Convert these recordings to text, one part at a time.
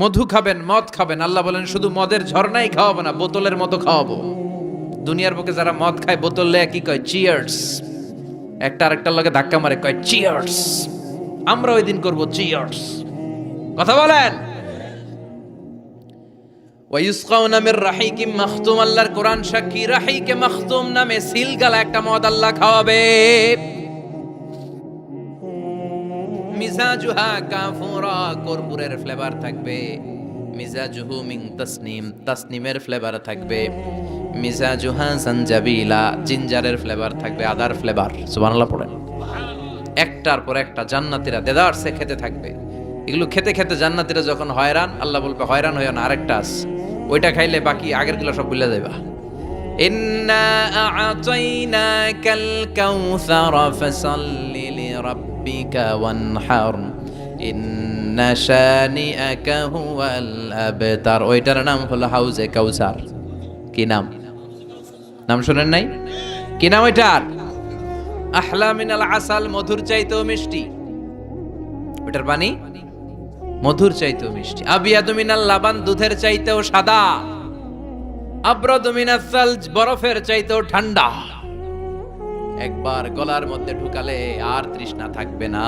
মধু খাবেন, মদ খাবেন। আল্লাহ বলেন, শুধু মদের ঝর্ণাই খাওয়াবো না, বোতলের মতো খাওয়াবো। দুনিয়ার বুকে যারা মদ খায়, বোতল লেয়া কি কয়? চিয়ার্স একটা আরেকটার লগে ধাক্কা মারে, কয় চিয়ার্স আমরা ওই দিন করব চিয়ার্স কথা বলেন? কোরআন সাক্ষী, রাহিকে মাখতুম নামে সিল গালা একটা মদ আল্লাহ খাওয়াবে। মিজাজুহা কাফুরা, কর্পূরের ফ্লেভার থাকবে। মিজাজুহু তাসনিমের ফ্লেভার থাকবে। মিজাজুহা জিঞ্জারের ফ্লেভার থাকবে, আদার ফ্লেভার পড়েন। একটার পর একটা জান্নাতীরা খেতে থাকবে। এগুলো খেতে খেতে জান্নাতীরা যখন হয়রান, আল্লাহ বলবে, হয়রান হইও না, আরেকটা আস। ওইটা খাইলে বাকি আগেরগুলো সব ভুলে যাইবা। ইন্না আ'তাইনাকাল কাউসার লিরাব্বিকা ওয়ানহার, ইন্না শানিআকা হুয়াল আবতার। ওইটার নাম হলো হাউজে কাউসার। কি নাম? নাম শুনেন নাই? কি নাম ওইটার? আহলা মিনাল আসাল, মধুর চাইতেও মিষ্টি। ওটার পানি মধুর চাইতেও মিষ্টি। আবিয়াদু মিনাল লাবান, দুধের চাইতেও সাদা। আব্রাদু মিনাস সালজ, বরফের চাইতেও ঠান্ডা। একবার গলার মধ্যে ঢুকালে আর তৃষ্ণা থাকবে না।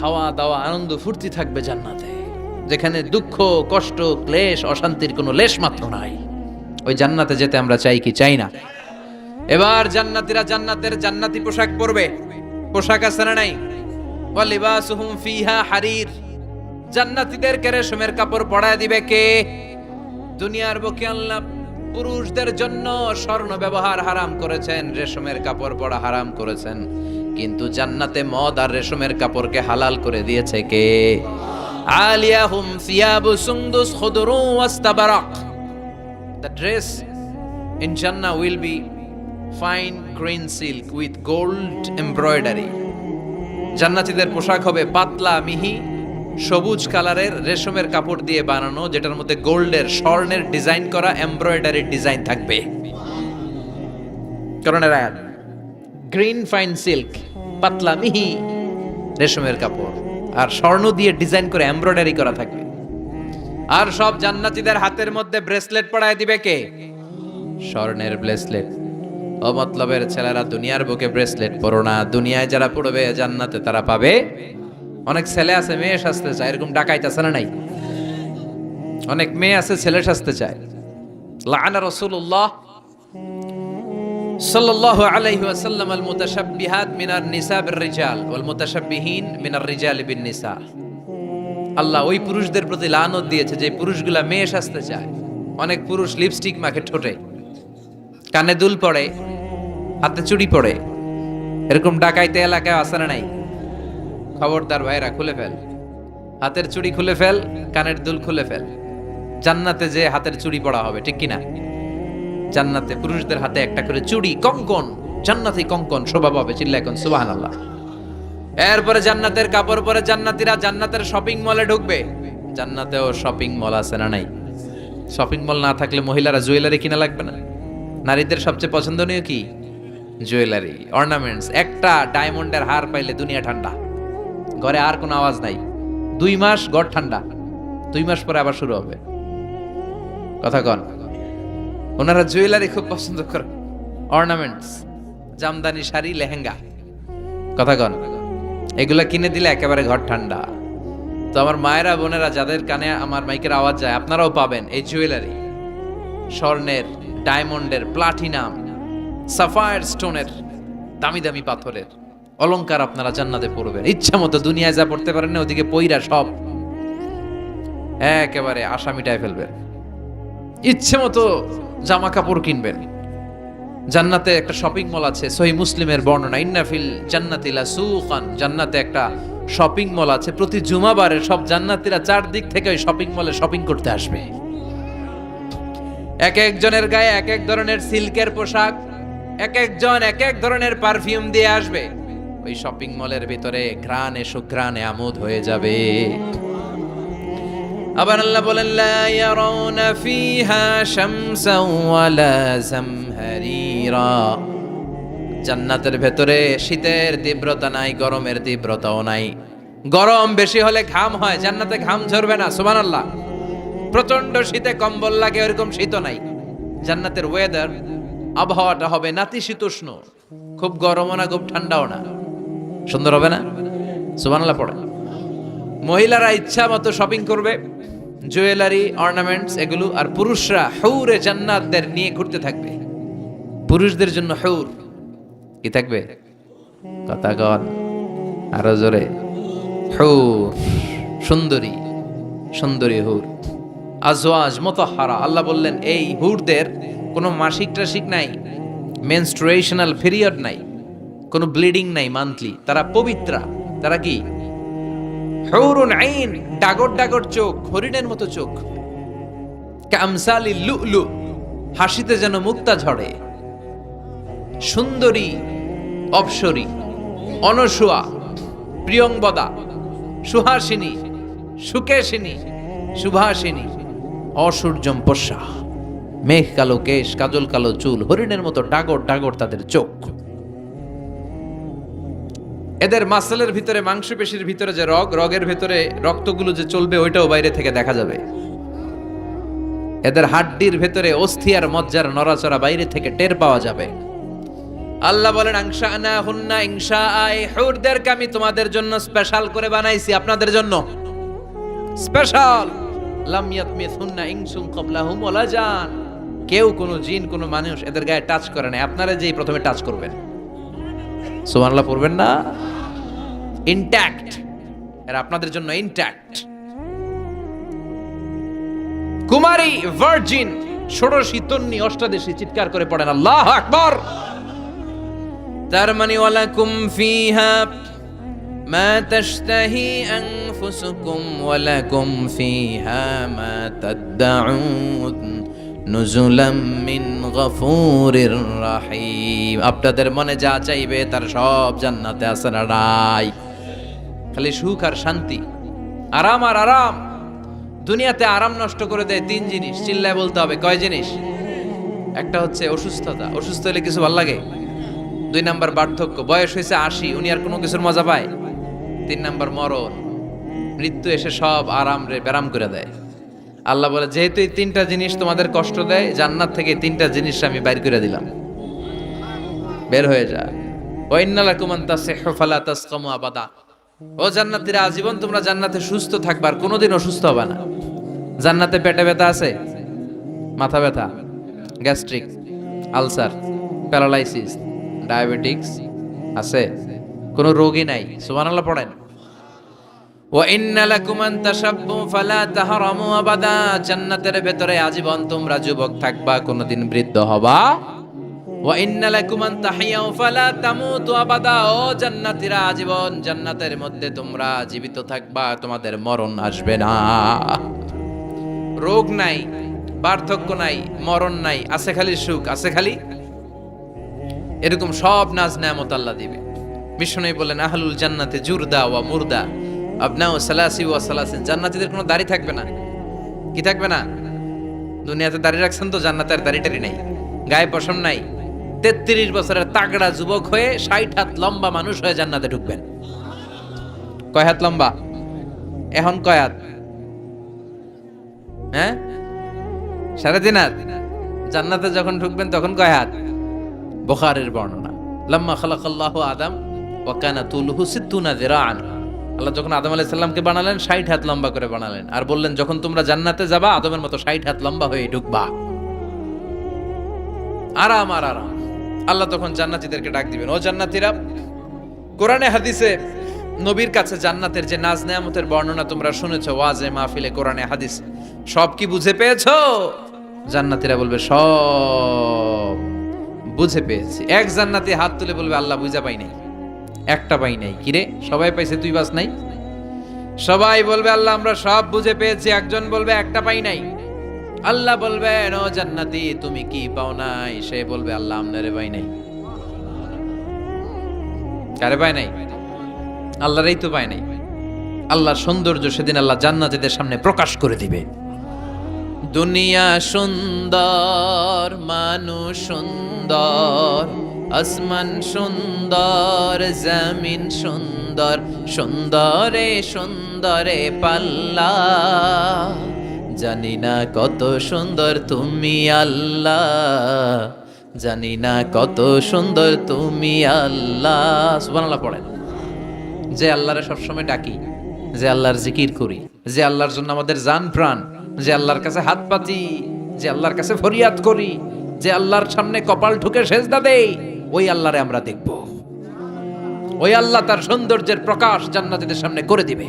খাওয়া দাওয়া আনন্দ ফুর্তি থাকবে জান্নাতে, যেখানে দুঃখ, কষ্ট, ক্লেশ, অশান্তির কোনো লেশ মাত্র নাই। ওই জান্নাতে যেতে আমরা চাই কি চাই না। এবার জান্নাতীরা জান্নাতের জান্নাতি পোশাক পরবে। পোশাক আছে না নাই? ওয়ালিবাসুহুম ফিহা হারির। জান্নাতীদের কে রেশমের কাপড় পরায় দিবে কে? দুনিয়ার বুকে আল্লাহ পুরুষদের জন্য স্বর্ণ ব্যবহার হারাম করেছেন, রেশমের কাপড় পরা হারাম করেছেন। কিন্তু জান্নাতে মদ আর রেশমের কাপড়কে হালাল করে দিয়েছে কে? আলিয়াহুম সিয়াবু সুন্দুস খুদরু ওয়াস্তাবারাক। The dress in Jannah will be fine green silk with gold embroidery. জান্নাতীদের পোশাক হবে পাতলা, মিহি সবুজ কালারের রেশমের কাপড় দিয়ে বানানো, যেটার মধ্যে গোল্ডের, স্বর্ণের ডিজাইন করা এমব্রয়ডারির ডিজাইন থাকবে। করণের আয়াত গ্রিন ফাইন সিল্ক, পাতলা, মিহি রেশমের কাপড়, আর স্বর্ণ দিয়ে ডিজাইন করে এমব্রয়ডারি করা থাকবে। আর সব জান্নাতীদের হাতের মধ্যে ব্রেসলেট পরায় দিবে কে? স্বর্ণের ব্রেসলেট। ও মতলবের ছেলেরা দুনিয়ার বুকে ব্রেসলেট পরো না। দুনিয়ায় যারা পড়বে জান্নাতে তারা পাবে অনেক ছেলে আছে, মেয়ে সাজতে চায়, এরকম ডাকাইতেছে না নাই? অনেক মেয়ে আছে, ছেলে সাজতে চায়। বিন নিসা আল্লাহ ওই পুরুষদের প্রতি দিয়েছে যে পুরুষগুলা চায়। অনেক পুরুষ লিপস্টিক ঠোঁটে। কানে দুল পড়ে, হাতে চুড়ি পড়ে। এরকম ডাকাইতে এলাকায় আসে না নাই? খবরদার ভাইরা খুলে ফেল। হাতের চুড়ি খুলে ফেল, কানের দুল খুলে ফেল। জান্নাতে যে হাতের চুড়ি পড়া হবে, ঠিক কিনা? জান্নাতে পুরুষদের হাতে একটা করে চুড়ি, কঙ্কন, জান্নাতি কঙ্কন শোভা পাবে চিল্লা এখন সুবাহান আল্লাহ এরপরে জান্নাতের কাপড় পরে জান্নাতিরা জান্নাতের শপিং মলে ঢুকবে। জান্নাতেও শপিং মল আছে না নাই? শপিং মল না থাকলে মহিলারা জুয়েলারি কিনা লাগবে না? নারীদের সবচেয়ে পছন্দনীয় কি? জুয়েলারি অর্নামেন্টস একটা ডায়মন্ডের হার পাইলে দুনিয়া ঠান্ডা। ঘরে আর কোনো আওয়াজ নাই। দুই মাস ঘর ঠান্ডা। দুই মাস পরে আবার শুরু হবে। কথা কন। ওনারা জুয়েলারি খুব পছন্দ করে অর্নামেন্টস জামদানি শাড়ি, লেহেঙ্গা। কথা কন। এগুলা কিনে দিলে একেবারে ঘর ঠান্ডা। তো আমার মায়েরা, বোনেরা যাদের কানে আমার মাইকের আওয়াজ যায়, আপনারাও পাবেন এই জুয়েলারি। স্বর্ণের, ডায়মন্ডের, প্লাটিনাম, সাফায়ার স্টোনের, দামি দামি পাথরের। অলংকার আপনারা জান্নাতে পড়বেন। ইচ্ছা মতো দুনিয়ায় যা পড়তে পারেন না, ওদিকে পইরা সব একেবারে আশা মিটায় ফেলবেন। ইচ্ছে মতো জামা কাপড় কিনবেন। জান্নাতে একটা শপিং মল আছে, সহি মুসলিমের বর্ণনা ইন্নাফিল জান্নাতিলা সুখান জান্নাতে একটা শপিং মল আছে, প্রতি জুমাবারে সব জান্নাতিরা চারদিক থেকে ওই শপিং মলে শপিং করতে আসবে। এক একজনের গায়ে এক এক ধরনের সিল্কের পোশাক, এক একজন এক এক ধরনের পারফিউম দিয়ে আসবে। ওই শপিং মলের ভিতরে ঘ্রাণে সুঘ্রাণে আমোদ হয়ে যাবে। আবার আল্লাহ বলেন, লা ফিহা শামসান ওয়ালা জামহারিরা। জান্নাতের ভেতরে শীতের তীব্রতা নাই, গরমের তীব্রতাও নাই। গরম বেশি হলে ঘাম হয়, জান্নাতে ঘাম ঝরবে না, সুবহানাল্লাহ। প্রচণ্ড শীতে কম্বল লাগে, ওরকম শীত নাই। জান্নাতের ওয়েদার আবহাওয়াটা হবে নাতিশীতোষ্ণ। খুব গরমও না, খুব ঠান্ডাও না। সুন্দর হবে না? সুবহানাল্লাহ, পড়ে। মহিলারা ইচ্ছা মতো শপিং করবে জুয়েলারি অর্নামেন্টস এগুলো, আর পুরুষরা হৌরে জান্নাতদের নিয়ে ঘুরতে থাকবে। পুরুষদের জন্য হৌর কি থাকবে? কথা কন, আরও জোরে। হৌর, সুন্দরী সুন্দরী হুর। আজওয়াজ, মতহারা, আল্লাহ বললেন, এই হুরদের কোনো মাসিক টাসিক নাই মেনস্ট্রুয়েশনাল পিরিয়ড নাই। কোনো ব্লিডিং নাই মান্থলি, তারা পবিত্রা, তারা কি? হৌরুন আইন, ডাগর ডাগর চোখ, হরিণের মতো চোখ। কামসালি লুলু, হাসিতে যেন মুক্তা ঝরে। সুন্দরী, অপসরী, অনসুয়া প্রিয়ংবদা সুহাসিনী, সুকেশিনী, সুভাসিনী, অসূর্যম পশা মেঘ কালো কেশ, কাজল কালো চুল, হরিণের মতো ডাগর ডাগর তাদের চোখ। এদের মাসেলের ভিতরে, মাংসপেশির ভিতরে যে রগ, রগের ভিতরে রক্তগুলো যে চলবে, ওইটাও বাইরে থেকে দেখা যাবে। এদের হাড্ডির ভেতরে অস্থি আর মজ্জার নড়াচড়া বাইরে থেকে টের পাওয়া যাবে। আল্লাহ বলেন আংশা আনা হুন্না ইংশা আই হুরদেরকে আমি তোমাদের জন্য স্পেশাল করে বানাইছি, আপনাদের জন্য। স্পেশাল লাম ইয়াতমিথুন্না ইনসুম ক্বাবলাহুম ওয়ালা জান। কেউ কোনো জিন, কোনো মানুষ এদের গায়ে টাচ করে না আপনারা যেই প্রথমে টাচ করবেন। সুবহানাল্লাহ পড়বেন না? ইনট্যাক্ট এরা আপনাদের জন্য ইনট্যাক্ট কুমারী ভার্জিন ষোড়শী তন্নি অষ্টাদশী চিৎকার করে পড়েন আল্লাহ আকবার তার মানে ওয়ালাকুম ফিহা ما تشتهي أنفسكم ولكم فيها ما تدعون نزلا من غفور رحيم আপনাদের মনে যা চাইবে তার সব জান্নাতে আছে না নাই খালি সুখ আর শান্তি। আরাম আর আরাম। দুনিয়াতে আরাম নষ্ট করে দেয় তিন জিনিস, চিল্লায় বলতে হবে, কয় জিনিস? একটা হচ্ছে অসুস্থতা। অসুস্থ হলে কিছু ভালো লাগে? দুই নাম্বার বার্ধক্য। বয়স হয়েছে আশি, উনি আর কোনো কিছুর মজা পায়? তিন নাম্বার মরণ। মৃত্যু এসে সব আরাম রে ব্যারাম করে দেয়। আল্লাহ বলে, যেহেতু এই তিনটা জিনিস তোমাদের কষ্ট দেয়, জান্নাত থেকে তিনটা জিনিস আমি বাইর করে দিলাম। বের হয়ে যা। ওয়াইন্নালা কুমান্তা সেহফালা তাসকামু আবাদা। ও জান্নাতিরা, আজীবন তোমরা জান্নাতে সুস্থ থাকবার কোনোদিন অসুস্থ হবে না। জান্নাতে পেটে ব্যথা আছে? মাথা ব্যথা, গ্যাস্ট্রিক, আলসার, প্যারালাইসিস, ডায়াবেটিক্স আছে? কোনো রোগী নাই, সুবহানাল্লাহ পড়েন। জান্নাতের ভেতরে আজীবন তোমরা যুবক থাকবা, কোনোদিন বৃদ্ধ হবা ওয়া ইন্নালাকুমান তাহিয়াও ফালা তামুতু আবাদা। ও জান্নাতীরা, আজীবন জান্নাতের মধ্যে তোমরা জীবিত থাকবা, তোমাদের মরণ আসবে না। রোগ নাই, পার্থক্য নাই, মরণ নাই, আছে খালি সুখ, আছে খালি এরকম সব নাজ নেয়ামত আল্লাহ দিবে। মিশনে বলেন, আহলুল জান্নাতে জুরদা ওয়া মুরদা। আপনাও সালাসি ওয়া সালাসিন। জান্নাতিদের কোনো দাড়ি থাকবে না। কি থাকবে না? দুনিয়াতে দাড়ি রাখছেন তো জান্নাতের দাড়ি টাড়ি নাই। গায়ে পশম নাই। তেত্রিশ বছরের তাগড়া যুবক হয়ে ষাট হাত লম্বা মানুষ হয়ে জান্নাতে ঢুকবেন। কয় হাত লম্বা? এখন কয় হাত? হ্যাঁ? সাড়ে তিন হাত? জান্নাতে যখন ঢুকবেন তখন কয় হাত? বুখারের বর্ণনা। লাম্মা খালাকাল্লাহু আদম ওয়া কানা তুলহু সিত্তুনা যিরাআন। আল্লাহ যখন আদম আলাইহিস সালামকে বানালেন 60 হাত লম্বা করে বানালেন। আর বললেন, যখন তোমরা জান্নাতে যাবা, আদমের মতো 60 হাত লম্বা হয়ে ঢুকবা। আরাম আর আরাম। আল্লাহ তখন জান্নাতীদেরকে ডাক দিবেন, ও জান্নাতীরা, কোরআনে, হাদিসে নবীর কাছে জান্নাতের যে নাজ নেয়ামতের বর্ণনা তোমরা শুনেছো, ওয়াজে মাহফিলে কোরআনে হাদিস, সব কি বুঝে পেয়েছ? জান্নাতীরা বলবে, সব বুঝে পেয়েছি। এক জান্নাতি হাত তুলে বলবে, আল্লাহ বুঝা পাই নাই, একটা পাই নাই। কিরে সবাই পাইছে, তুই বাস নাই? সবাই বলবে, আল্লাহ, আমরা সব বুঝে পেয়েছি। একজন বলবে, একটা পাই নাই। আল্লাহ বলবেন ও জান্নাতি, তুমি কি পাও নাই? সে বলবে, আল্লাহ আমনারে পাই নাই। কারে পায় নাই? আল্লাহরই তো পায় নাই। আল্লাহর সৌন্দর্য সেদিন আল্লাহ জান্নাতীদের সামনে প্রকাশ করে দিবে। দুনিয়া সুন্দর, মানুষ সুন্দর, আসমান সুন্দর, জমিন সুন্দর, সুন্দরে সুন্দরে পাল্লা। জানি না কত সুন্দর তুমি আল্লাহ। জানি না কত সুন্দর তুমি আল্লাহ। সুবহানাল্লাহ পড়েন। যে আল্লাহরে সবসময় ডাকি, যে আল্লাহর জিকির করি, যে আল্লাহর জন্য আমাদের জান প্রাণ, যে আল্লাহর কাছে হাত পাতি, যে আল্লাহর কাছে ফরিয়াদ করি, যে আল্লাহর সামনে কপাল ঠুকে সেজদা দেই, ওই আল্লাহরে আমরা দেখব। ওই আল্লাহ তার সৌন্দর্যের প্রকাশ জান্নাতীদের সামনে করে দিবে।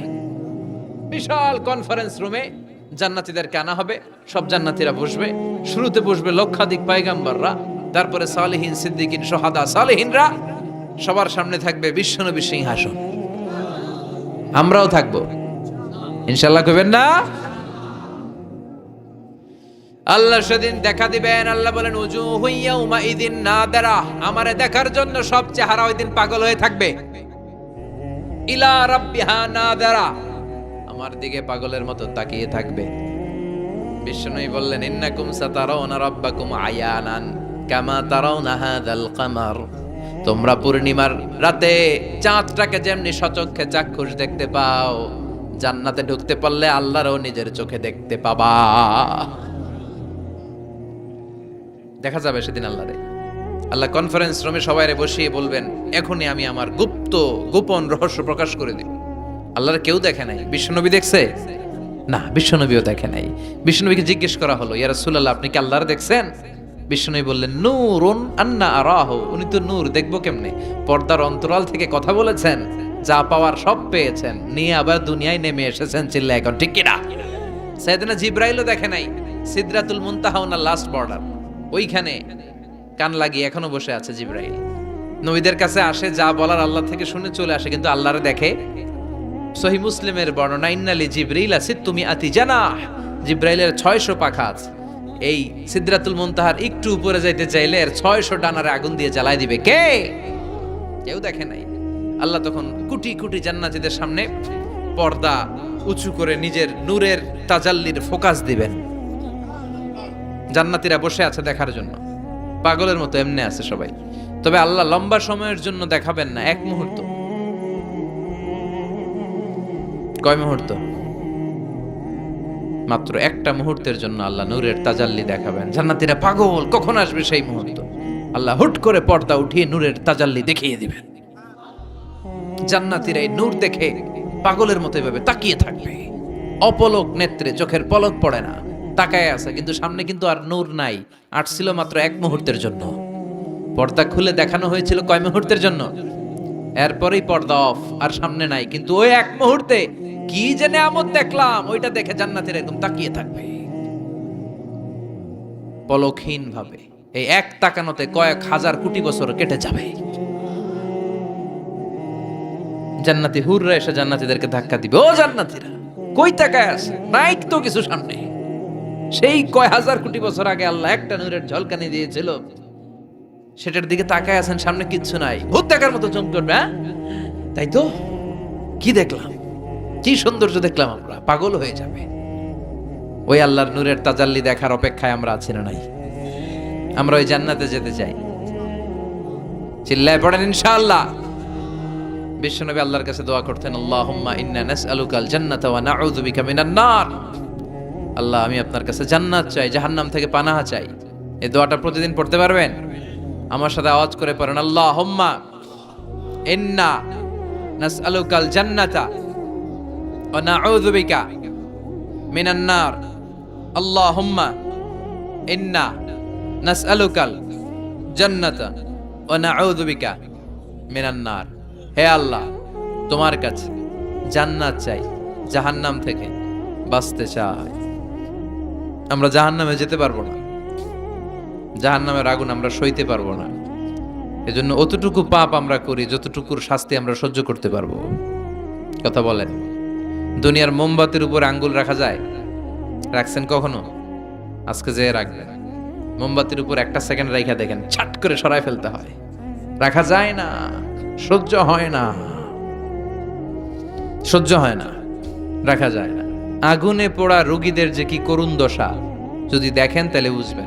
বিশাল কনফারেন্স রুমে জান্নাতীদেরকে আনা হবে, সব জান্নাতীরা বসবে। শুরুতে বসবে লক্ষাধিক পায়গাম্বাররা, তারপরে সালেহীন সিদ্দিকিন, সোহাদা সালেহীনরা, সবার সামনে থাকবে বিশ্বনবী সিংহাসন। আমরাও থাকব। ইনশাল্লাহ কইবেন না? আল্লাহ সেদিন দেখা দিবেন, আল্লাহ বলেন উজু হইয়া উমা ইদিন না দেরা আমারে দেখার জন্য সব চেহারা ওই দিন পাগল হয়ে থাকবে। ইলা রাব্বিহা না দেরা আমার দিকে পাগলের মতো তাকিয়ে থাকবে। বিষ্ণুই বললেন, ইন্নাকুম সাতারাউনা রাব্বাকুম আয়ানান কামা তারাউনা হাদাল কামার। তোমরা পূর্ণিমার রাতে চাঁদটাকে যেমনি সচক্ষে চাক্ষুষ দেখতে পাও, জান্নাতে ঢুকতে পারলে আল্লাহরও নিজের চোখে দেখতে পাবা। দেখা যাবে সেদিন আল্লাহরে আল্লাহ কনফারেন্স রুমে সবাই বসিয়ে বলবেন, এখনই আমি আমার গুপ্ত, গোপন রহস্য প্রকাশ করে দিব আল্লাহর কেউ দেখে নাই। বিশ্বনবী দেখছে? না, বিশ্বনবীও দেখে নাই। বিশ্বনবীকে জিজ্ঞেস করা হলো, ইয়া রাসূলুল্লাহ, আপনি কি আল্লাহর দেখছেন? বিশ্বনবী বললেন, নূরুন আন্না আরাহ। উনি তো নূর, দেখব কেমনে? পর্দার অন্তরাল থেকে কথা বলেছেন, যা পাওয়ার সব পেয়েছেন। নিয়ে আবার দুনিয়ায় নেমে এসেছেন চিল্লা এখন, ঠিক কিনা সাইয়েদনা জিব্রাইলও দেখে নাই, সিদরাতুল মুনতাহা ওনার লাস্ট বর্ডার ওইখানে কান লাগিয়ে এখনও বসে আছে জিব্রাইল। নবীদের কাছে আসে, যা বলার আল্লাহ থেকে শুনে চলে আসে, কিন্তু আল্লাহরে দেখে সহি মুসলিমের বর্ণনা, ইন্নালি জিব্রাইল আছে তুমি আতি জানা জিব্রাইলের ছয়শো পাখা আছে। এই সিদ্রাতুল মুনতাহার একটু উপরে যাইতে চাইলে এর ছয়শো ডানারে আগুন দিয়ে জ্বালাই দিবে। কে? কেউ দেখে নাই। আল্লাহ তখন কুটি কুটি জান্নাতীদের সামনে পর্দা উঁচু করে নিজের নূরের তাজাল্লির ফোকাস দিবেন। জান্নাতীরা বসে আছে দেখার জন্য। পাগলের মতো এমনি আছে সবাই। তবে আল্লাহ লম্বা সময়ের জন্য দেখাবেন না, এক মুহূর্ত। কয় মুহূর্ত? মাত্র একটা মুহূর্তের জন্য আল্লাহ নূরের তাজাল্লি দেখাবেন। জান্নাতীরা পাগল, কখন আসবে সেই মুহূর্ত? আল্লাহ হুট করে পর্দা উঠিয়ে নূরের তাজাল্লি দেখিয়ে দিবেন। জান্নাতীরা এই নূর দেখে পাগলের মতো এভাবে তাকিয়ে থাকবে। অপলক নেত্রে চোখের পলক পড়ে না, তাকায় আছে, কিন্তু সামনে কিন্তু আর নূর নাই। আসছিল মাত্র এক মুহূর্তের জন্য। পর্দা খুলে দেখানো হয়েছিল কয় মুহূর্তের জন্য? এরপরেই পর্দা অফ, আর সামনে নাই, কিন্তু ওই এক মুহূর্তে কি যে নেয়ামত দেখলাম, ওইটা দেখে জান্নাতের একদম তাকিয়ে থাকবে। পলকহীন ভাবে, এই এক তাকানোতে কয়েক হাজার কোটি বছর কেটে যাবে। জান্নাতি হুররা এসে জান্নাতীদেরকে ধাক্কা দিবে। ও জান্নাতীরা, কই তাকায় আছে? নাই তো কিছু সামনে। সেই কয় হাজার কোটি বছর আগে আল্লাহ একটা নূরের ঝলকানি দিয়েছিল। সেটার দিকে তাকায় আছেন, সামনে কিচ্ছু নাই। ভূত দেখার মতো চমক করবে হ্যাঁ? তাই তো? কি দেখলাম? কি সৌন্দর্য দেখলাম আমরা? পাগল হয়ে যাবে। ওই আল্লাহর নূরের তাজাল্লি দেখার অপেক্ষায় আমরা আছি না নাই? আমরা ওই জান্নাতে যেতে চাই। চিল্লায় পড়েন ইনশাআল্লাহ। বিশ্বনবী আল্লাহর কাছে দোয়া করতেন, আল্লাহুম্মা ইন্না নাসআলুকাল জান্নাতা ওয়া নাউযু বিকা মিনান নার। আল্লাহ, আমি আপনার কাছে জান্নাত চাই, জাহান্নাম থেকে পানাহা চাই। এই দোয়াটা প্রতিদিন পড়তে পারবেন? আমার সাথে আওয়াজ করে পড়েন, আল্লাহুম্মা ইন্না নাসআলুকাল জান্নাতা ওয়া নাউযু বিকা মিনান নার আল্লাহুম্মা ইন্না নাসআলুকাল জান্নাতা ওয়া নাউযু বিকা মিনান নার হে আল্লাহ, তোমার কাছে জান্নাত চাই, জাহান্নাম থেকে বাঁচতে চাই। আমরা জাহান্নামে যেতে পারব না। জাহান্নামের আগুন আমরা সইতে পারব না। এজন্য অতটুকু পাপ আমরা করি, যতটুকুর শাস্তি আমরা সহ্য করতে পারব। কথা বলেন। দুনিয়ার মোমবাতির উপর আঙ্গুল রাখা যায়? রাখছেন কখনো? আজকে যে রাখবেন। মোমবাতির উপর একটা সেকেন্ড রেখা দেখেন ছাট করে সরায় ফেলতে হয়। রাখা যায় না, সহ্য হয় না। সহ্য হয় না, রাখা যায় না। আগুনে পোড়া রোগীদের যে কি করুণ দশা, যদি দেখেন তাহলে বুঝবেন।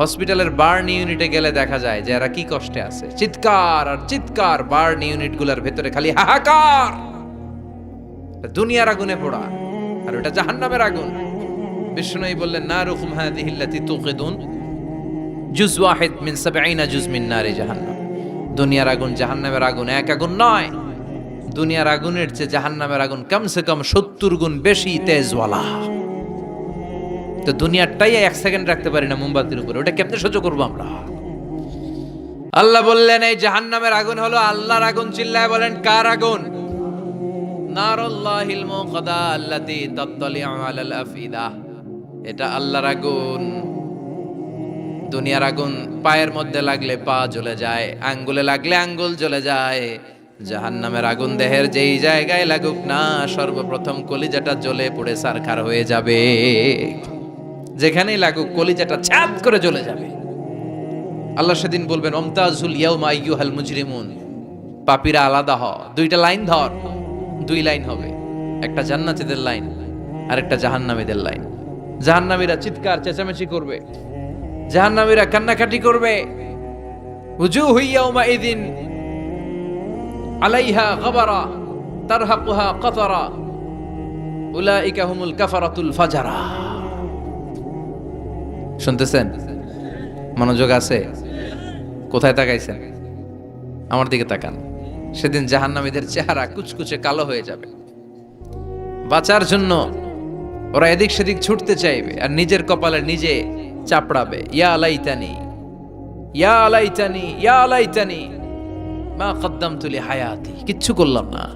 হসপিটালের বার্ন ইউনিটে গেলে দেখা যায় যে এরা কি কষ্টে আছে। চিৎকার আর চিৎকার বার্ন ইউনিটগুলোর ভেতরে খালি হাহাকার। দুনিয়ার আগুনে পোড়া, আর ওটা জাহান্নামের আগুন। বিষ্ণু বললেন না রুকুম হাদিহিল্লাতি তুকিদুন জুজ ওয়াহিদ মিন সাবঈনা জুজ মিন নারি জাহান্নাম। দুনিয়ার আগুন জাহান্নামের আগুন এক আগুন নয়। দুনিয়ার আগুনের চেয়ে জাহান্নামের আগুন কমসে কম সত্তর গুণ বেশি তেজওয়ালা। তো দুনিয়ারটাই এক সেকেন্ড রাখতে পারি না মোমবাতির উপরে, ওটা কেমনে সহ্য করব আমরা? আল্লাহ বললেন, এই জাহান্নামের আগুন হলো আল্লাহর আগুন, চিল্লায় বলেন, কার আগুন? নারুল্লাহিল মুকাদা আল্লাতী তাত্তালিউ আলাল আফিদা। এটা আল্লাহর আগুন, দুনিয়ার আগুন, পায়ের মধ্যে লাগলে পা জ্বলে যায়, আঙ্গুলে লাগলে আঙ্গুল জ্বলে যায়। জাহান্নামের আগুন দেহের যেই জায়গায় লাগুক না, সর্বপ্রথম কলিজাটা জ্বলে পড়ে সারখার হয়ে যাবে। যেখানেই লাগুক, কলিজাটা ছাপ করে জ্বলে যাবে। আল্লাহ সেদিন বলবেন, অমতাজুল ইয়াউমা আইয়ুহাল মুজরিমুন। পাপীরা আলাদা হ দুইটা লাইন ধর। দুই লাইন হবে। একটা জান্নাতীদের লাইন আর একটা জাহান্নামীদের লাইন। জাহান্নামীরা চিৎকার, চেঁচামেচি করবে। জাহান্নামীরা কান্নাকাটি করবে। ইদিন আলাইহা গবারা কাফারাতুল ফাজারা। শুনতেছেন? মনোযোগ আছে? কোথায় তাকাইছেন? আমার দিকে তাকান। সেদিন জাহান্নামীদের চেহারা কুচকুচে কালো হয়ে যাবে। বাঁচার জন্য ওরা এদিক সেদিক ছুটতে চাইবে আর নিজের কপালে নিজে চাপড়াবে। ইয়া আলাইতানি ইয়া আলাইতানি ইয়া আলাইতানি মা কদ্দাম তুলি হায়াতি কিচ্ছু করলাম না।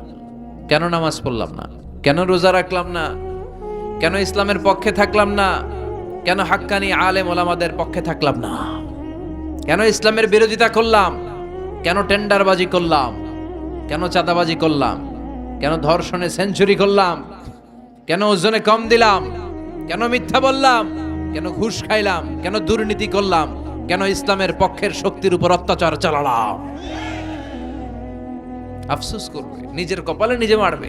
কেন নামাজ পড়লাম না? কেন রোজা রাখলাম না? কেন ইসলামের পক্ষে থাকলাম না? কেন হাক্কানি আলেম ওলামাদের পক্ষে থাকলাম না? কেন ইসলামের বিরোধিতা করলাম? কেন টেন্ডারবাজি করলাম? কেন চাঁদাবাজি করলাম? কেন ধর্ষণে সেঞ্চুরি করলাম? কেন ওজনে কম দিলাম? কেন মিথ্যা বললাম? কেন ঘুষ খাইলাম? কেন দুর্নীতি করলাম? কেন ইসলামের পক্ষের শক্তির উপর অত্যাচার চালালাম? আফসুস করবে, নিজের কপালে নিজে মারবে।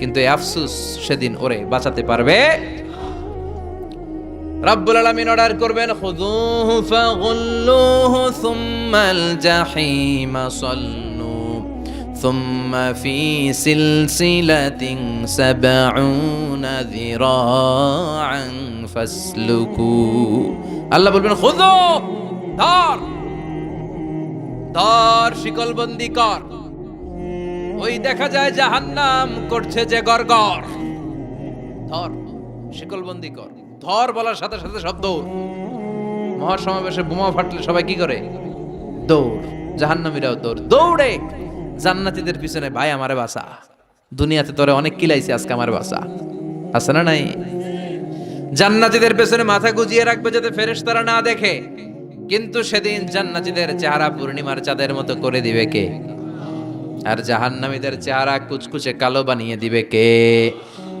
কিন্তু এই আফসুস সেদিন ওরে বাঁচাতে পারবে। রাব্বুল আলামিন অর্ডার করবেন খুযুহু ফাগুল্লুহু সুম্মাল জাহিমা সাল্লু ثم في سلسلة سبعون ذراعا فاسلكوا আল্লাহ বলবেন খুদো ধর ধর শিকলবন্দি কর ওই দেখা যায় জাহান্নাম করছে যে গরগর ধর শিকলবন্দি কর ধর বলার সাথে সাথে সব দৌড় মহাসমাবেশে বোমা ফাটলে সবাই কি করে দৌড় জাহান্নামীরাও দৌড় দৌড়ে জান্নাতিদের পিছনে ভাই আমার বাসা দুনিয়াতে তোরে অনেক কিলাইছে আজকে আমার বাসা আছে না নাই? জান্নাতিদের পেছনে মাথা গুজিয়ে রাখবে যাতে ফেরেশ তারা না দেখে। কিন্তু সেদিন জান্নাতিদের চেহারা পূর্ণিমার চাঁদের মতো করে দিবে কে? আর জাহান্নামীদের চেহারা কুচকুচে কালো বানিয়ে দিবে কে?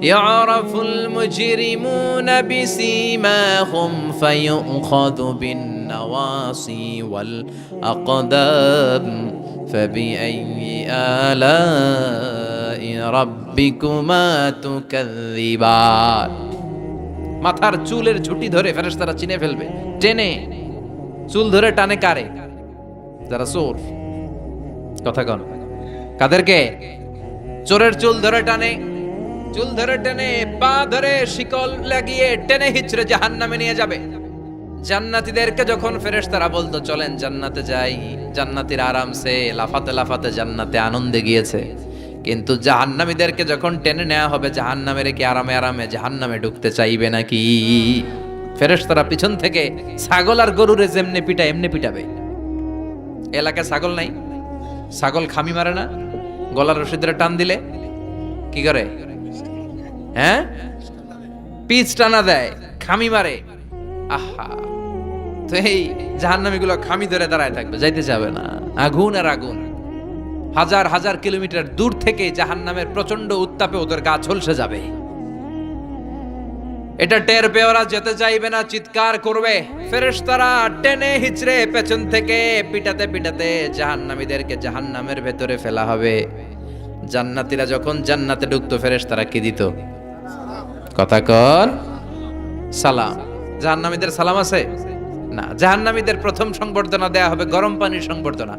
ইয়ারাফুল মুজরিমুনা বিসিমাহুম ফায়ুখাদু বিন নাওয়াসি ওয়াল আকদাম। فبأي آلاء ربكما تكذبان মাথার চুলের ঝুটি ধরে ফেরেশতারা চিনে ফেলবে টেনে চুল ধরে টানে কারে যারা চোর কথা কন কাদেরকে চোরের চুল ধরে টানে চুল ধরে টেনে পা ধরে শিকল লাগিয়ে টেনে হিচড়ে জাহান নামে নিয়ে যাবে জান্নাতীদেরকে যখন ফেরেশতারা বলতো, চলেন জান্নাতে যাই। জান্নাতীর আরামসে লাফাতে লাফাতে জান্নাতে আনন্দে গিয়েছে। কিন্তু জাহান্নামীদেরকে যখন টেনে নেওয়া হবে, জাহান্নামের কি আরামে আরামে জাহান্নামে ঢুকতে চাইবে নাকি? ফেরেশতারা পিছন থেকে ছাগল আর গরুরে যেমনে পিটা, এমনি পিটাবে। এলাকায় ছাগল নাই। ছাগল খামি মারে না। গলার রশিদরে টান দিলে। কি করে? হ্যাঁ? পিচ টানা দেয়, খামি মারে। আহা। তো এই জাহান্নামীগুলো খামি ধরে দাঁড়ায় থাকবে, যাইতে যাবে না। আগুন আর আগুন। হাজার হাজার কিলোমিটার দূর থেকে জাহান্নামের প্রচণ্ড উত্তাপে ওদের গা ঝলসে যাবে। এটা টের পেয়ে ওরা যেতে চাইবে না, চিৎকার করবে। ফেরেশতারা টেনে হিচড়ে পেছন থেকে পিটাতে পিটাতে জাহান্নামীদেরকে জাহান্নামের ভেতরে ফেলা হবে। জান্নাতীরা যখন জান্নাতে ঢুকতো, ফেরেশতারা কি দিত? কথা কর। সালাম। জাহান্নামীদের সালাম আছে? না, জাহান্নামীদের প্রথম সংবর্ধনা দেয়া হবে গরম পানির সংবর্ধনা।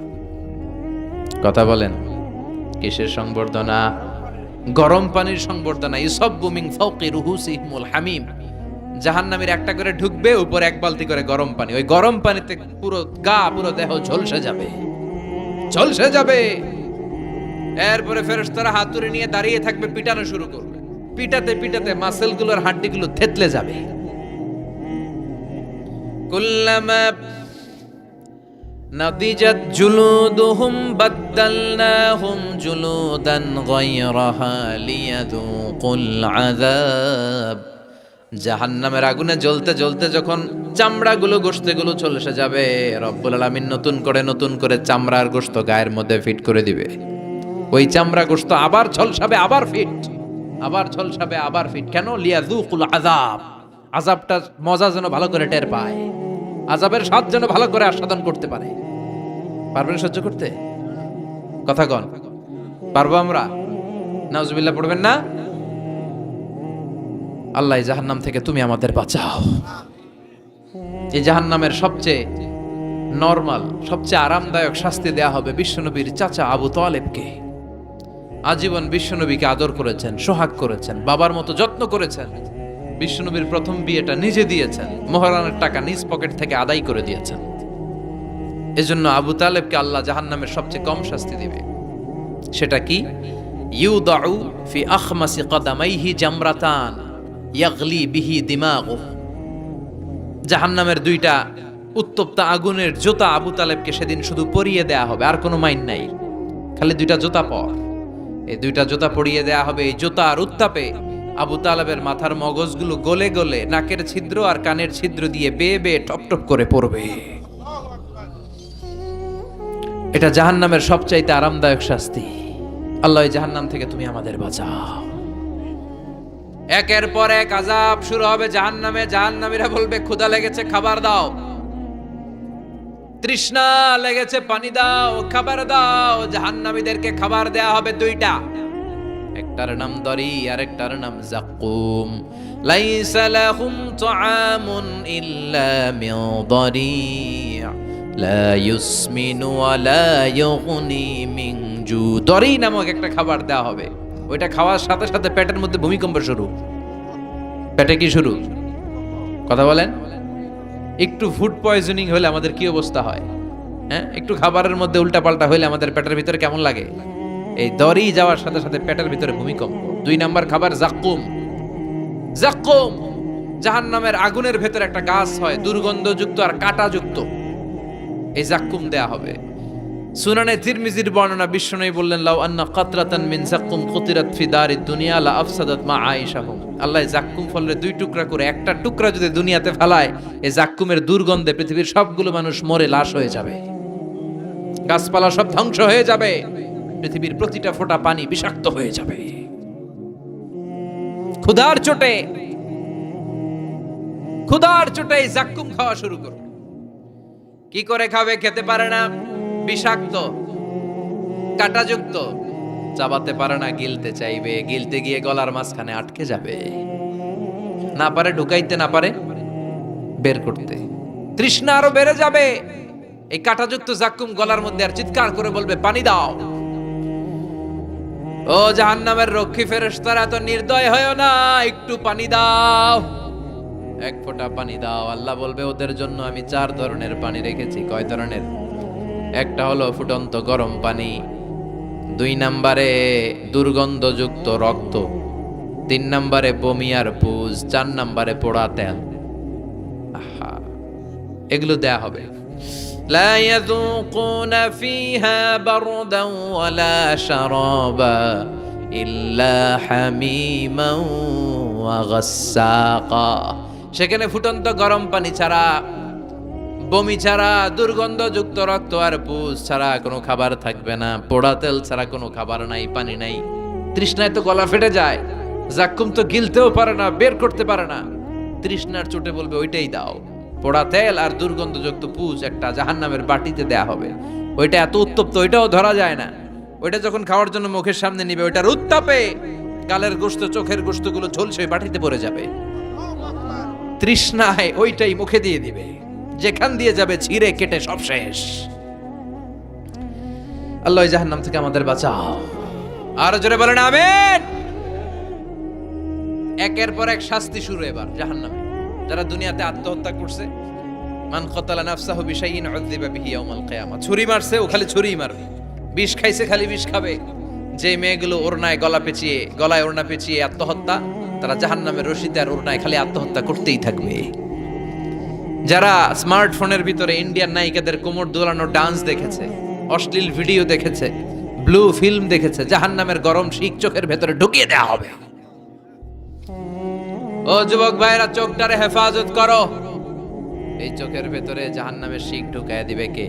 কথা বলেন, কিসের সংবর্ধনা? গরম পানির সংবর্ধনা। ইসব বুমিং ফাউকি রুহুসিহিমুল হামিম। জাহান্নামীর একটা করে ঢুকবে, উপর এক বালতি করে গরম পানি। ওই গরম পানিতে পুরো গা, পুরো দেহ ঝলসে যাবে। ঝলসে যাবে। এরপরে ফেরেশতারা হাতুড়ি নিয়ে দাঁড়িয়ে থাকবে, পিটানো শুরু করবে। পিটাতে পিটাতে মাসেলগুলোর হাড্ডিগুলো থেতলে যাবে। কুল্লামা نضجت جلودهم بدلناهم جلودا غيرها ليذوقوا العذاب জাহান্নামের আগুনে জ্বলতে জ্বলতে যখন চামড়াগুলো গোশতেগুলো চলে এসে যাবে রব্বুল আলামিন নতুন করে নতুন করে চামড়ার গোশত গায়ের মধ্যে ফিট করে দিবে ওই চামড়া গোশত আবার ঝলসাবে আবার ফিট আবার ঝলসাবে আবার ফিট কেন লিয়াযুকুল আযাব আযাবটা মজা যেন ভালো করে টের পায়। আযাবের স্বাদ যেন ভালো করে আস্বাদন করতে পারে। পারবেন সহ্য করতে? কথা কন। পারব আমরা? নাউজুবিল্লাহ, পড়বেন না? আল্লাহ এই জাহান্নাম থেকে তুমি আমাদের বাঁচাও। এই জাহান্নামের সবচেয়ে নর্মাল, সবচেয়ে আরামদায়ক শাস্তি দেয়া হবে বিশ্বনবীর চাচা আবু তালেবকে। আজীবন বিশ্বনবীকে আদর করেছেন, সোহাগ করেছেন, বাবার মতো যত্ন করেছেন। বিশ্বনবীর প্রথম বিয়েটা নিজে দিয়েছেন। মোহরানের টাকা নিজ পকেট থেকে আদায় করে দিয়েছেন। এজন্য আবু তালেবকে আল্লাহ জাহান্নামের সবচেয়ে কম শাস্তি দিবে। সেটা কি? ইউদাউ ফি আখমাসি কদামাইহি জামরাতান ইয়াগলি বিহি দিমাগু। জাহান্নামের দুইটা উত্তপ্ত আগুনের জোতা আবু তালেবকে সেদিন শুধু পরিয়ে দেয়া হবে, আর কোনো মাইন নাই। খালি দুইটা জোতা পর। এই দুইটা জোতা পরিয়ে দেয়া হবে এই জোতার উত্তাপে আবু তালেবের মাথার মগজগুলো গলে গলে নাকের ছিদ্র আর কানের ছিদ্র দিয়ে বেয়ে বেয়ে টপ টপ করে পড়বে। এটা জাহান্নামের সবচাইতে আরামদায়ক শাস্তি। আল্লাহ এই জাহান্নাম থেকে তুমি আমাদের বাঁচাও। একের পর এক আজাব শুরু হবে জাহান্নামে। জাহান্নামীরা বলবে, ক্ষুধা লেগেছে, খাবার দাও। তৃষ্ণা লেগেছে, পানি দাও, খাবার দাও। জাহান্নামীদেরকে খাবার দেয়া হবে দুইটা। একটার নাম দরি আর একটার নাম জাকুম। লাইসা লাহুম তুআমুন ইল্লা মিন লা ইউসমিনু ওয়া লা ইউগনি মিন জু। দরি নামক একটা খাবার দেওয়া হবে। ওইটা খাওয়ার সাথে সাথে পেটের মধ্যে ভূমিকম্প শুরু। পেটে কি শুরু? কথা বলেন। একটু ফুড পয়জনিং হলে আমাদের কি অবস্থা হয়? হ্যাঁ একটু খাবারের মধ্যে উল্টাপাল্টা হলে আমাদের পেটের ভিতরে কেমন লাগে? এই দড়ি যাওয়ার সাথে সাথে পেটের ভিতরে ভূমিকম্প। দুই নাম্বার খাবার জাক্কুম। জাক্কুম! জাহান নামের আগুনের ভেতরে একটা গাছ হয়, দুর্গন্ধযুক্ত আর কাঁটাযুক্ত। এই জাক্কুম দেয়া হবে। সুনানে তিরমিজির বর্ণনা বললেন, লাউ আন্না কাতরাতান মিন জাক্কুম কুতিরাত ফি দারি দুনিয়া, লা আফসাদাত মা আল্লাহ জাক্কুম ফলের দুই টুকরা করে, একটা টুকরা যদি দুনিয়াতে ফেলায়, এই জাক্কুমের দুর্গন্ধে পৃথিবীর সবগুলো মানুষ মরে, লাশ হয়ে যাবে। গাছপালা সব ধ্বংস হয়ে যাবে। পৃথিবীর প্রতিটা ফোঁটা পানি বিষাক্ত হয়ে যাবে। ক্ষুধার চোটে ক্ষুধার চোটে জাক্কুম খাওয়া শুরু করবে কি করে খাবে খেতে পারে না? বিষাক্ত, কাটাযুক্ত, চাবাতে পারে না, গিলতে চাইবে। গিলতে গিয়ে গলার মাঝখানে আটকে যাবে। না পারে, ঢুকাইতে না পারে, বের করতে। তৃষ্ণা আরও বেড়ে যাবে। এই কাটাযুক্ত জাক্কুম গলার মধ্যে আর চিৎকার করে বলবে, পানি দাও। ও জাহান্নামের রক্ষী ফেরেশতারা এত নির্দয় হয়েও না, একটু পানি দাও। এক ফোঁটা পানি দাও। আল্লাহ বলবে, ওদের জন্য আমি চার ধরনের পানি রেখেছি। কয় ধরনের? একটা হলো ফুটন্ত গরম পানি, দুই নাম্বারে দুর্গন্ধযুক্ত রক্ত, তিন নাম্বারে বমি আর পুজ, চার নাম্বারে পোড়া তেল। আহা, এগুলো দেয়া হবে। لا يذوقون فيها بردا ولا شرابا إلا حميما وغساقا সেখানে ফুটন্ত গরম পানি ছাড়া বমি ছাড়া দুর্গন্ধযুক্ত রক্ত আর পুষ ছাড়া কোনো খাবার থাকবে না পোড়া তেল ছাড়া কোনো খাবার নাই পানি নাই তৃষ্ণায় তো গলা ফেটে যায় জাক্কুম তো গিলতেও পারে না বের করতে পারে না তৃষ্ণার চোটে বলবে ওইটাই দাও পোড়া তেল আর দুর্গন্ধযুক্ত পুষ একটা জাহান্নামের বাটিতে দেয়া হবে। ওইটা এত উত্তপ্ত, ওইটাও ধরা যায় না। ওইটা যখন খাওয়ার জন্য মুখের সামনে নিবে, ওইটার উত্তাপে গালের গোস্ত চোখের গোস্তগুলো ঝলসে বাটিতে পড়ে যাবে। তৃষ্ণায় ওইটাই মুখে দিয়ে দিবে। যেখান দিয়ে যাবে ছিঁড়ে কেটে সব শেষ। আল্লাহ জাহান্নাম থেকে আমাদের বাঁচাও। আরও জোরে বলেন, আমেন। একের পর এক শাস্তি শুরু এবার জাহান্নামে। যারা দুনিয়াতে আত্মহত্যা করছে, মান কতালা নাফসাহু বিশাইইন উযযিবা বিহি ইয়াউমাল কিয়ামা। ছুরি মারছে, ও খালি ছুরিই মারবে। বিষ খাইছে, খালি বিষ খাবে। যে মেয়েগুলো ওড়নায় গলা পেঁচিয়ে, গলায় ওড়না পেঁচিয়ে আত্মহত্যা, তারা জাহান্নামের রশিতে আর ওড়নায় খালি আত্মহত্যা করতেই থাকবে। যারা স্মার্টফোনের ভিতরে ইন্ডিয়ান নায়িকাদের কোমর দোলানো ডান্স দেখেছে, অশ্লীল ভিডিও দেখেছে, ব্লু ফিল্ম দেখেছে, জাহান্নামের গরম শিক চোখের ভেতরে ঢুকিয়ে দেওয়া হবে। ও যুবক ভাইরা, চোখটারে হেফাজত করো। এই চোখের ভেতরে জাহান্নামের শিখ ঢুকায় দিবে কে?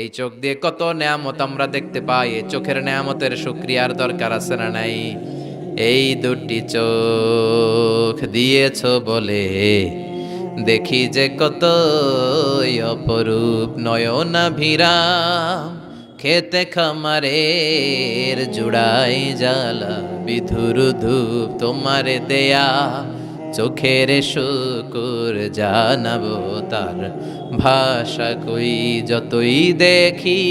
এই চোখ দিয়ে কত নেয়ামত আমরা দেখতে পাই, এই চোখের নেয়ামতের শুক্রিয়ার দরকার আছে না নাই? এই দুটি চোখ দিয়েছ বলে দেখি যে কত অপরূপ নয়না ভিরাম খেতে খামারের জুড়াই জ্বালা। বিধুর ধূপ তোমারে দেয়া, চোখের শুকুর জানাব তার ভাষা কই, যতই দেখি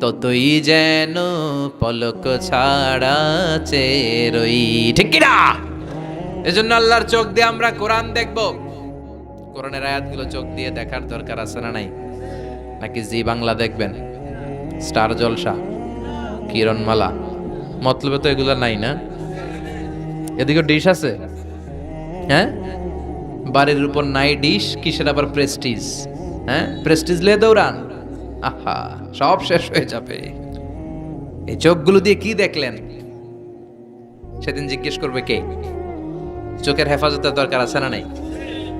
ততই যেন পলক ছাড়া চেরই ঠিক কিনা এজন্য আল্লাহর চোখ দিয়ে আমরা কোরআন দেখব। কোরআনের আয়াতগুলো চোখ দিয়ে দেখার দরকার আছে না নাই? নাকি জি বাংলা দেখবেন? স্টার জলসা, কিরণমালা মতলবে তো এগুলো নাই না। এদিকে ডিশ আছে? হ্যাঁ? বাড়ির উপর নাই ডিশ কিসের আবার প্রেস্টিজ হ্যাঁ? প্রেস্টিজ লে দৌড়ান। আহা, সব শেষ হয়ে যাবে। এই চোখগুলো দিয়ে কি দেখলেন? সেদিন জিজ্ঞেস করবে কে? চোখের হেফাজতের দরকার আছে না নাই?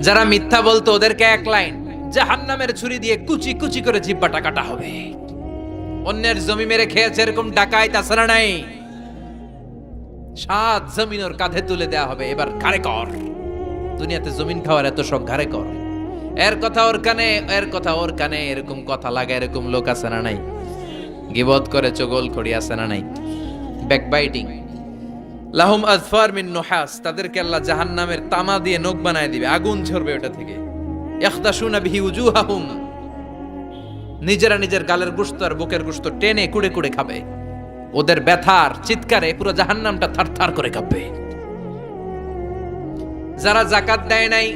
যারা মিথ্যা বলতো ওদেরকে এক লাইন, জাহান্নামের ছুরি দিয়ে কুচি কুচি করে জিব্বাটা কাটা হবে। অন্যের জমি মেরে খেয়েছে এরকম ডাকাইত আছে না নাই? সাত জমিন ওর কাঁধে তুলে দেয়া হবে। এবার ঘাড়ে কর? দুনিয়াতে জমিন খাওয়ার এত শখ ঘাড়ে কর? এর কথা ওর কানে, এর কথা ওর কানে, এরকম কথা লাগে, এরকম লোক আছে না নাই? গিবত করে, চগল খড়ি আছে না নাই? ব্যাকবাইটিং লাহুম আজফার মিন নুহাস, তাদেরকে আল্লাহ জাহান্নামের তামা দিয়ে নখ বানায় দিবে, আগুন ঝরবে ওটা থেকে। ইখতাশুনা বিহি উজুহাহুম। নিজেরা নিজের গালের গুস্ত আর বুকের গুস্ত টেনে কুড়ে কুড়ে খাবে। ওদের ব্যথার চিৎকারে পুরো জাহান্নামটা থারথার করে কাঁপবে। যারা জাকাত দেয় নাই,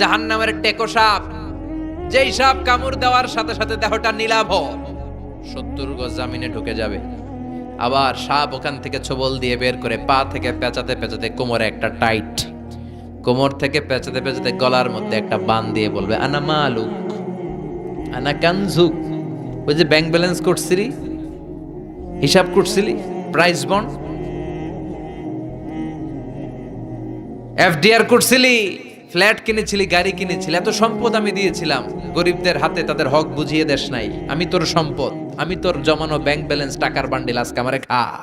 জাহান্নামের টেকো সাপ, যেই সাপ কামড় দেওয়ার সাথে সাথে দেহটা নীলাভ, সত্তর গজ জামিনে ঢুকে যাবে। আবার সাপ ওখান থেকে ছবল দিয়ে বের করে পা থেকে পেঁচাতে পেঁচাতে কোমরে একটা টাইট, কোমর থেকে পেঁচাতে পেঁচাতে গলার মধ্যে একটা বান দিয়ে বলবে, আনা মালুক, আনা কানজুক, ওই যে ব্যাংক ব্যালেন্স করছিলি হিসাব করছিলি? প্রাইস বন্ড এফডিআর করছিলি? ফ্ল্যাট কিনেছিলি, গাড়ি কিনেছিলি? এত সম্পদ আমি দিয়েছিলাম। গরিবদের হাতে তাদের হক বুঝিয়ে দেশ নাই। আমি তোর সম্পদ। আমি তোর জমানো ব্যাংক ব্যালেন্স টাকার বান্ডিল আজকে আমারে খা।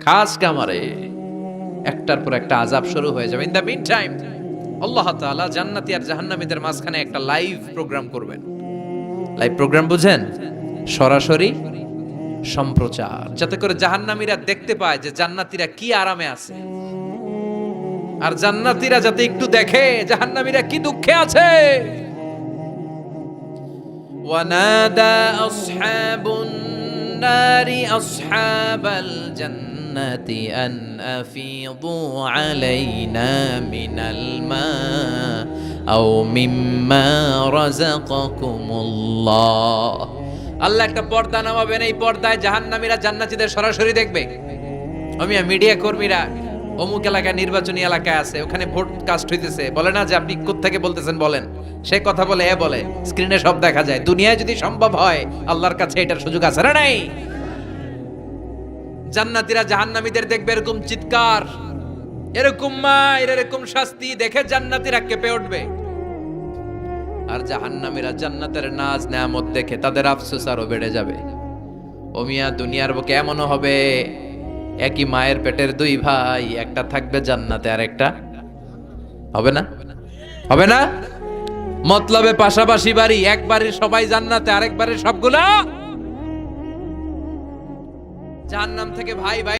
খাস কামারে একটার পর একটা আজাব শুরু হয়ে যাবে। In the mean time Allah তাআলা জান্নাতি আর জাহান্নামীদের মাঝখানে একটা লাইভ প্রোগ্রাম করবেন। লাইভ প্রোগ্রাম বুঝেন? সরাসরি সম্প্রচার যাতে করে জাহান্নামীরা দেখতে পায় যে জান্নাতীরা কি আরামে আছে আর জান্নাতীরা যাতে একটু দেখে জাহান্নামীরা কি দুঃখে আছে ونادى أصحاب النار أصحاب الجنة أن أفيضوا علينا من الماء أو مما رزقكم الله আল্লাহ একটা পর্দা নামাবেন, এই পর্দায় জাহান্নামীরা জান্নাতীদের সরাসরি দেখবে। আমি মিডিয়া কর্মীরা অমুক এলাকায় নির্বাচনী এলাকায় আছে, ওখানে ভোট কাস্ট হইতেছে। বলে না যে আপনি থেকে বলতেছেন, বলেন। সে কথা বলে, এ বলে। স্ক্রিনে সব দেখা যায়। দুনিয়ায় যদি সম্ভব হয়, আল্লাহর কাছে এটার সুযোগ আছে না নাই? জান্নাতীরা জাহান্নামীদের দেখবে, এরকম চিৎকার, এরকম মায়ের, এরকম শাস্তি দেখে জান্নাতীরা কেঁপে উঠবে। আর জাহান্নামীরা জান্নাতের নাজ নেয়ামত দেখে তাদের আফসোস আরও বেড়ে যাবে। ও মিয়া, দুনিয়ার বুকে এমনও হবে, একই মায়ের পেটের দুই ভাই, একটা থাকবে জান্নাতে আর একটা হবে না? হবে না? মতলবে পাশাপাশি বাড়ি, একবারে সবাই জান্নাতে আরেক বাড়ির সবগুলা? জাহান্নাম থেকে ভাই ভাই